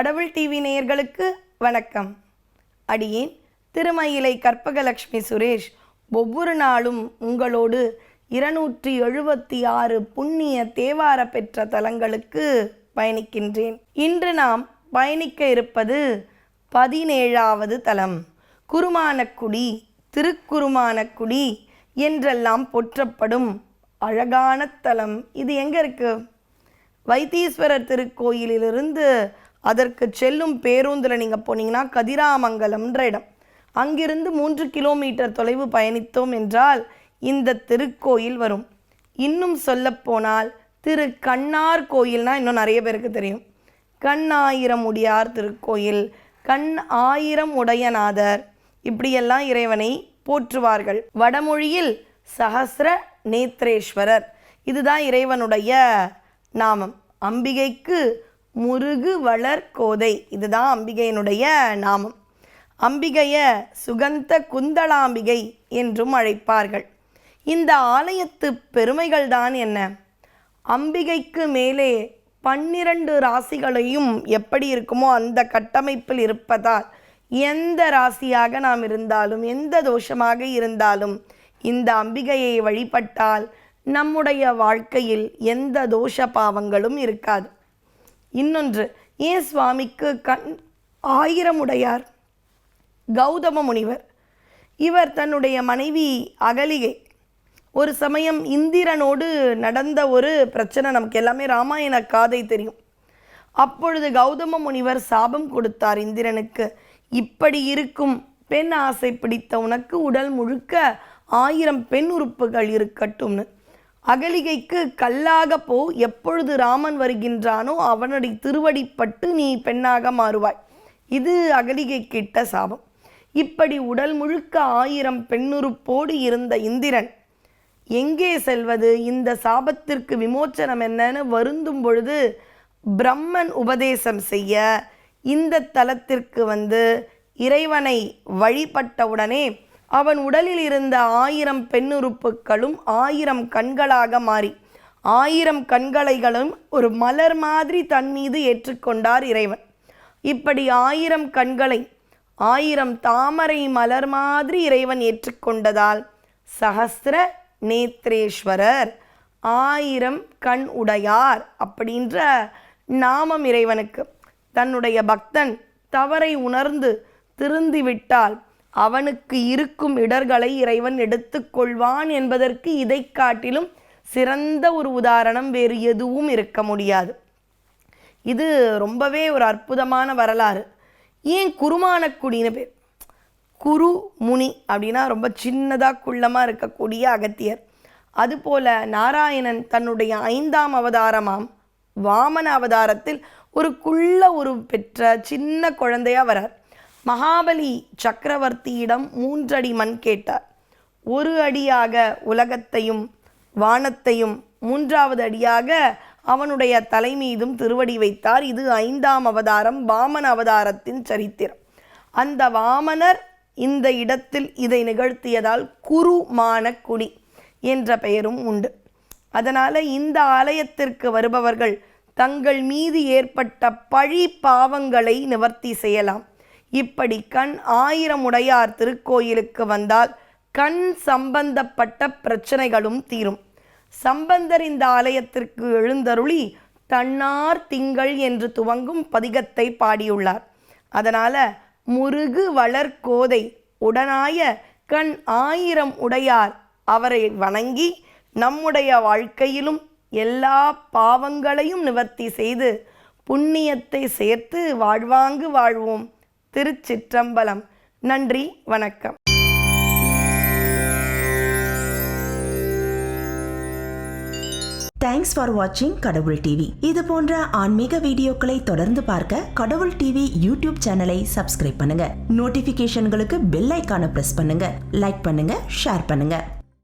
கடவுள் டிவி நேயர்களுக்கு வணக்கம். அடியேன் திருமயிலை கற்பகலட்சுமி சுரேஷ் ஒவ்வொரு நாளும் உங்களோடு இருநூற்றி எழுபத்தி ஆறு புண்ணிய தேவார பெற்ற தலங்களுக்கு பயணிக்கின்றேன். இன்று நாம் பயணிக்க இருப்பது பதினேழாவது தலம். குருமானக்குடி திருக்குருமானக்குடி என்றெல்லாம் போற்றப்படும் அழகான தலம். இது எங்கே இருக்குது வைத்தீஸ்வரர் திருக்கோயிலிலிருந்து அதற்கு செல்லும் பேருந்தில் நீங்கள் போனீங்கன்னா கதிராமங்கலம்ன்ற இடம். அங்கிருந்து மூன்று கிலோமீட்டர் தொலைவு பயணித்தோம் என்றால் இந்த திருக்கோயில் வரும். இன்னும் சொல்லப்போனால் திரு கண்ணார் கோயில்னால் இன்னும் நிறைய பேருக்கு தெரியும். கண்ணாயிரம் உடையார் திருக்கோயில் கண் ஆயிரம் உடையநாதர் இப்படியெல்லாம் இறைவனை போற்றுவார்கள். வடமொழியில் சஹஸ்ர நேத்ரேஸ்வரர். இதுதான் இறைவனுடைய நாமம். அம்பிகைக்கு முருகு வளர் கோதை. இதுதான் அம்பிகையினுடைய நாமம். அம்பிகைய சுகந்த குந்தளாம்பிகை என்றும் அழைப்பார்கள். இந்த ஆலயத்து பெருமைகள்தான் என்ன? அம்பிகைக்கு மேலே பன்னிரண்டு ராசிகளையும் எப்படி இருக்குமோ அந்த கட்டமைப்பில் இருப்பதால் எந்த ராசியாக நாம் இருந்தாலும் எந்த தோஷமாக இருந்தாலும் இந்த அம்பிகையை வழிபட்டால் நம்முடைய வாழ்க்கையில் எந்த தோஷ பாவங்களும் இருக்காது. இன்னொன்று ஏன் சுவாமிக்கு கண் ஆயிரம் உடையார் கௌதம முனிவர். இவர் தன்னுடைய மனைவி அகலிகை. ஒரு சமயம் இந்திரனோடு நடந்த ஒரு பிரச்சனை நமக்கு எல்லாமே ராமாயண காதை தெரியும். அப்பொழுது கௌதம முனிவர் சாபம் கொடுத்தார் இந்திரனுக்கு. இப்படி இருக்கும் பெண் ஆசை பிடித்த உனக்கு உடல் முழுக்க ஆயிரம் பெண் உறுப்புகள் இருக்கட்டும்னு. அகலிகைக்கு கல்லாக போ எப்பொழுது ராமன் வருகின்றானோ அவனுடைய திருவடிப்பட்டு நீ பெண்ணாக மாறுவாய். இது அகலிகை கிட்ட சாபம். இப்படி உடல் முழுக்க ஆயிரம் பெண்ணுறுப்போடு இருந்த இந்திரன் எங்கே செல்வது? இந்த சாபத்திற்கு விமோச்சனம் என்னன்னு வருந்தும் பொழுது பிரம்மன் உபதேசம் செய்ய இந்த தலத்திற்கு வந்து இறைவனை வழிபட்டவுடனே அவன் உடலில் இருந்த ஆயிரம் பெண்ணுறுப்புகளும் ஆயிரம் கண்களாக மாறி ஆயிரம் கண்களைகளும் ஒரு மலர் மாதிரி தன் மீது ஏற்றுக்கொண்டார் இறைவன். இப்படி ஆயிரம் கண்களை ஆயிரம் தாமரை மலர் மாதிரி இறைவன் ஏற்றுக்கொண்டதால் சஹஸ்ர நேத்ரேஸ்வரர் ஆயிரம் கண் உடையார் அப்படின்ற நாமம் இறைவனுக்கு. தன்னுடைய பக்தன் தவறை உணர்ந்து திருந்திவிட்டால் அவனுக்கு இருக்கும் இடர்களை இறைவன் எடுத்துக்கொள்வான் என்பதற்கு இதை காட்டிலும் சிறந்த ஒரு உதாரணம் வேறு எதுவும் இருக்க முடியாது. இது ரொம்பவே ஒரு அற்புதமான வரலாறு. ஏன் குருமானக்குடின்னு பேர்? குரு முனி அப்படின்னா ரொம்ப சின்னதாக குள்ளமாக இருக்கக்கூடிய அகத்தியர். அதுபோல நாராயணன் தன்னுடைய ஐந்தாம் அவதாரமாம் வாமன அவதாரத்தில் ஒரு குள்ள ஒரு பெற்ற சின்ன குழந்தையாக வரார். மகாபலி சக்கரவர்த்தியிடம் மூன்றடி மண் கேட்டார். ஒரு அடியாக உலகத்தையும் வானத்தையும் மூன்றாவது அடியாக அவனுடைய தலை மீதும் திருவடி வைத்தார். இது ஐந்தாம் அவதாரம் வாமன அவதாரத்தின் சரித்திரம். அந்த வாமனர் இந்த இடத்தில் இதை நிகழ்த்தியதால் குருமானக்குடி என்ற பெயரும் உண்டு. அதனால் இந்த ஆலயத்திற்கு வருபவர்கள் தங்கள் மீது ஏற்பட்ட பழி பாவங்களை நிவர்த்தி செய்யலாம். இப்படி கண் ஆயிரம் உடையார் திருக்கோயிலுக்கு வந்தால் கண் சம்பந்தப்பட்ட பிரச்சனைகளும் தீரும். சம்பந்தர் இந்த ஆலயத்திற்கு எழுந்தருளி தன்னார் திங்கள் என்று துவங்கும் பதிகத்தை பாடியுள்ளார். அதனால் முருகு வளர் கோதை உடனாய கண் ஆயிரம் உடையார் அவரை வணங்கி நம்முடைய வாழ்க்கையிலும் எல்லா பாவங்களையும் நிவர்த்தி செய்து புண்ணியத்தை சேர்த்து வாழ்வாங்கு வாழ்வோம். திருச்சிற்றம்பலம். நன்றி வணக்கம். தேங்க்ஸ் ஃபார் வாட்சிங் கடவுள் டிவி இது போன்ற ஆன்மீக வீடியோக்களை தொடர்ந்து பார்க்க கடவுள் டிவி யூடியூப் சேனலை சப்ஸ்கிரைப் பண்ணுங்க. நோட்டிபிகேஷன்களுக்கு பெல் ஐக்கான பிரஸ் பண்ணுங்க. லைக் பண்ணுங்க ஷேர் பண்ணுங்க.